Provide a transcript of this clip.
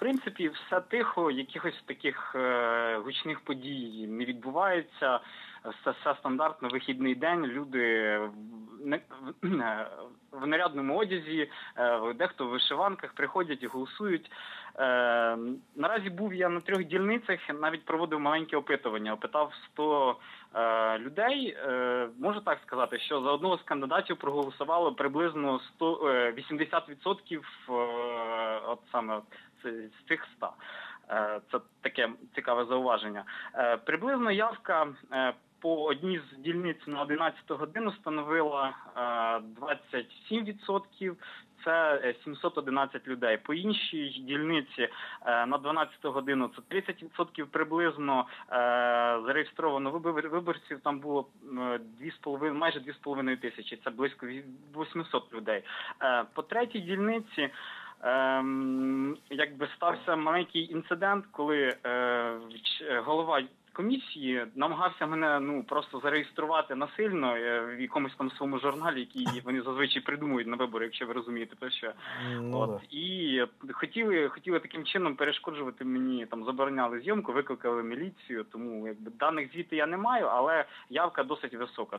принципі, все тихо, якихось таких е, гучних подій не відбувається. Все, все стандартно, вихідний день. Люди в, нарядному одязі, е, дехто в вишиванках приходять і голосують. Е, наразі був я на трьох дільницях, навіть проводив маленьке опитування. Опитав 100 е, людей. Можу так сказати, що за одного з кандидатів проголосувало приблизно 100, е, 80% е, от саме з цих 100. Е, Це таке цікаве зауваження. Е, Приблизно явка е, по одній з дільниць на 11 годину становила е, 27%. Це е, 711 людей. По іншій дільниці на 12 годину це 30% приблизно зареєстровано виборців. Там було е, 2,5, майже 2,5 тисячі. Це близько 800 людей. По третій дільниці ем, якби стався маленький інцидент, коли е, голова комісії намагався мене ну просто зареєструвати насильно е, в якомусь там своєму журналі, який вони зазвичай придумують на вибори, якщо ви розумієте, про що. Ну, От і хотіли, хотіли таким чином перешкоджувати мені, там забороняли зйомку, викликали міліцію. Тому якби даних звідти я не маю, але явка досить висока.